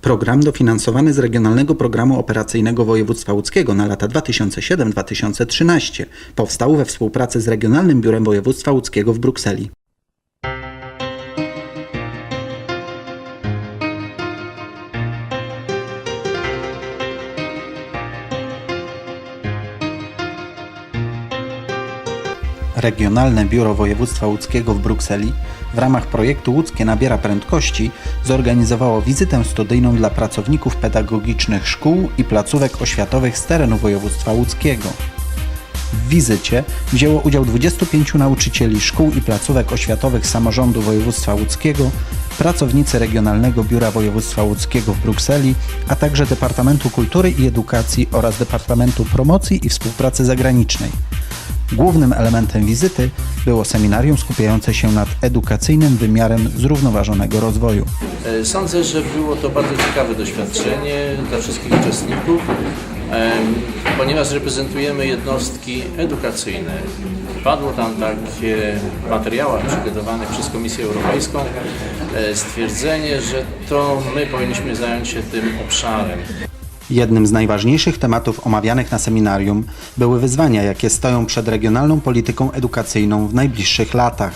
Program dofinansowany z Regionalnego Programu Operacyjnego Województwa Łódzkiego na lata 2007-2013 powstał we współpracy z Regionalnym Biurem Województwa Łódzkiego w Brukseli. Regionalne Biuro Województwa Łódzkiego w Brukseli w ramach projektu Łódzkie nabiera prędkości zorganizowało wizytę studyjną dla pracowników pedagogicznych szkół i placówek oświatowych z terenu województwa łódzkiego. W wizycie wzięło udział 25 nauczycieli szkół i placówek oświatowych samorządu województwa łódzkiego, pracownicy Regionalnego Biura Województwa Łódzkiego w Brukseli, a także Departamentu Kultury i Edukacji oraz Departamentu Promocji i Współpracy Zagranicznej. Głównym elementem wizyty było seminarium skupiające się nad edukacyjnym wymiarem zrównoważonego rozwoju. E, Sądzę, że było to bardzo ciekawe doświadczenie dla wszystkich uczestników, ponieważ reprezentujemy jednostki edukacyjne. Padło tam takie w materiałach przygotowanych przez Komisję Europejską e, stwierdzenie, że to my powinniśmy zająć się tym obszarem. Jednym z najważniejszych tematów omawianych na seminarium były wyzwania, jakie stoją przed regionalną polityką edukacyjną w najbliższych latach.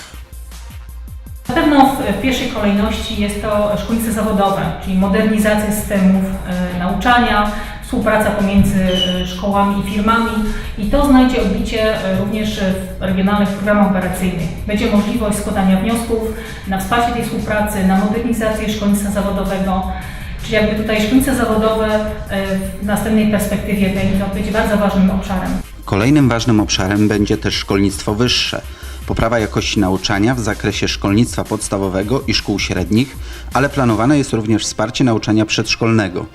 Na pewno w, pierwszej kolejności jest to szkolnictwo zawodowe, czyli modernizacja systemów e, nauczania, współpraca pomiędzy e, szkołami i firmami i to znajdzie odbicie e, również w regionalnych programach operacyjnych. Będzie możliwość składania wniosków na wsparcie tej współpracy, na modernizację szkolnictwa zawodowego, czyli jakby tutaj szkolnictwo zawodowe e, w następnej perspektywie będzie, będzie bardzo ważnym obszarem. Kolejnym ważnym obszarem będzie też szkolnictwo wyższe. Poprawa jakości nauczania w zakresie szkolnictwa podstawowego i szkół średnich, ale planowane jest również wsparcie nauczania przedszkolnego.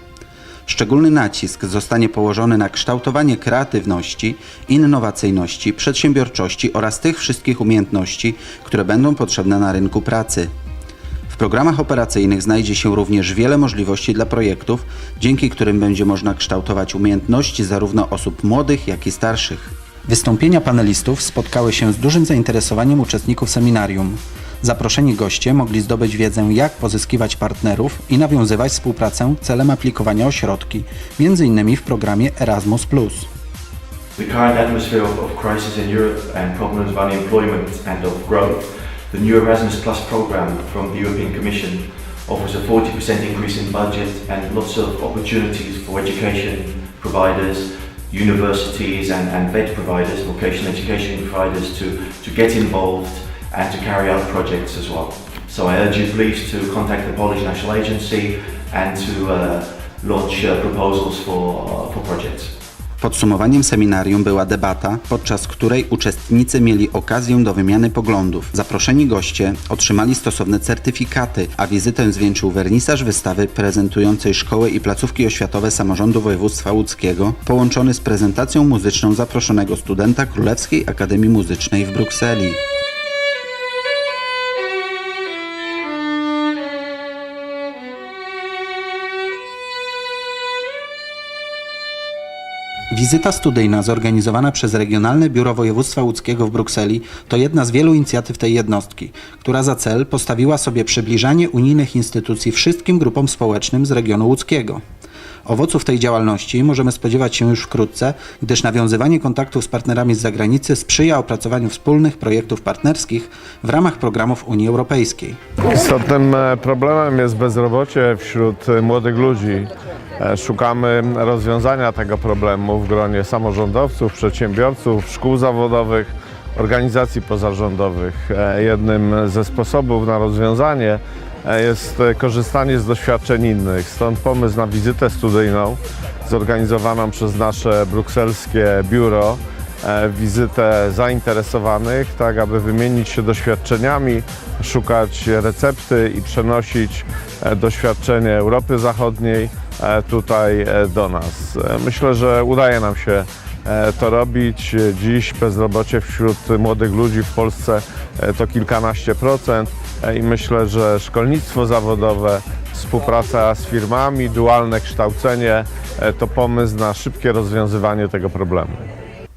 Szczególny nacisk zostanie położony na kształtowanie kreatywności, innowacyjności, przedsiębiorczości oraz tych wszystkich umiejętności, które będą potrzebne na rynku pracy. Programach operacyjnych znajdzie się również wiele możliwości dla projektów, dzięki którym będzie można kształtować umiejętności zarówno osób młodych, jak i starszych. Wystąpienia panelistów spotkały się z dużym zainteresowaniem uczestników seminarium. Zaproszeni goście mogli zdobyć wiedzę, jak pozyskiwać partnerów i nawiązywać współpracę celem aplikowania o środki, m.in. w programie Erasmus. The current atmosphere of, of crisis in Europe and problems of unemployment and of growth, the new Erasmus Plus program from the European Commission offers a 40% increase in budget and lots of opportunities for education providers, universities and, and VET providers, vocational education providers to, to get involved and to carry out projects as well. So I urge you please to contact the Polish National Agency and to uh, launch uh, proposals for, uh, for projects. Podsumowaniem seminarium była debata, podczas której uczestnicy mieli okazję do wymiany poglądów. Zaproszeni goście otrzymali stosowne certyfikaty, a wizytę zwieńczył wernisaż wystawy prezentującej szkoły i placówki oświatowe samorządu województwa łódzkiego, połączony z prezentacją muzyczną zaproszonego studenta Królewskiej Akademii Muzycznej w Brukseli. Wizyta studyjna zorganizowana przez Regionalne Biuro Województwa Łódzkiego w Brukseli to jedna z wielu inicjatyw tej jednostki, która za cel postawiła sobie przybliżanie unijnych instytucji wszystkim grupom społecznym z regionu łódzkiego. Owoców tej działalności możemy spodziewać się już wkrótce, gdyż nawiązywanie kontaktów z partnerami z zagranicy sprzyja opracowaniu wspólnych projektów partnerskich w ramach programów Unii Europejskiej. Istotnym e, problemem jest bezrobocie wśród e, młodych ludzi. E, Szukamy rozwiązania tego problemu w gronie samorządowców, przedsiębiorców, szkół zawodowych, organizacji pozarządowych. E, Jednym ze sposobów na rozwiązanie e, jest korzystanie z doświadczeń innych. Stąd pomysł na wizytę studyjną zorganizowaną przez nasze brukselskie biuro wizytę zainteresowanych, tak aby wymienić się doświadczeniami, szukać recepty i przenosić doświadczenie Europy Zachodniej tutaj e, do nas. E, Myślę, że udaje nam się e, to robić. Dziś bezrobocie wśród młodych ludzi w Polsce e, to kilkanaście procent e, i myślę, że szkolnictwo zawodowe, współpraca z firmami, dualne kształcenie e, to pomysł na szybkie rozwiązywanie tego problemu.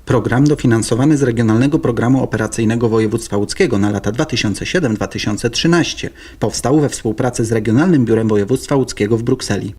Program dofinansowany z Regionalnego Programu Operacyjnego Województwa Łódzkiego na lata 2007-2013 powstał we współpracy z Regionalnym Biurem Województwa Łódzkiego w Brukseli.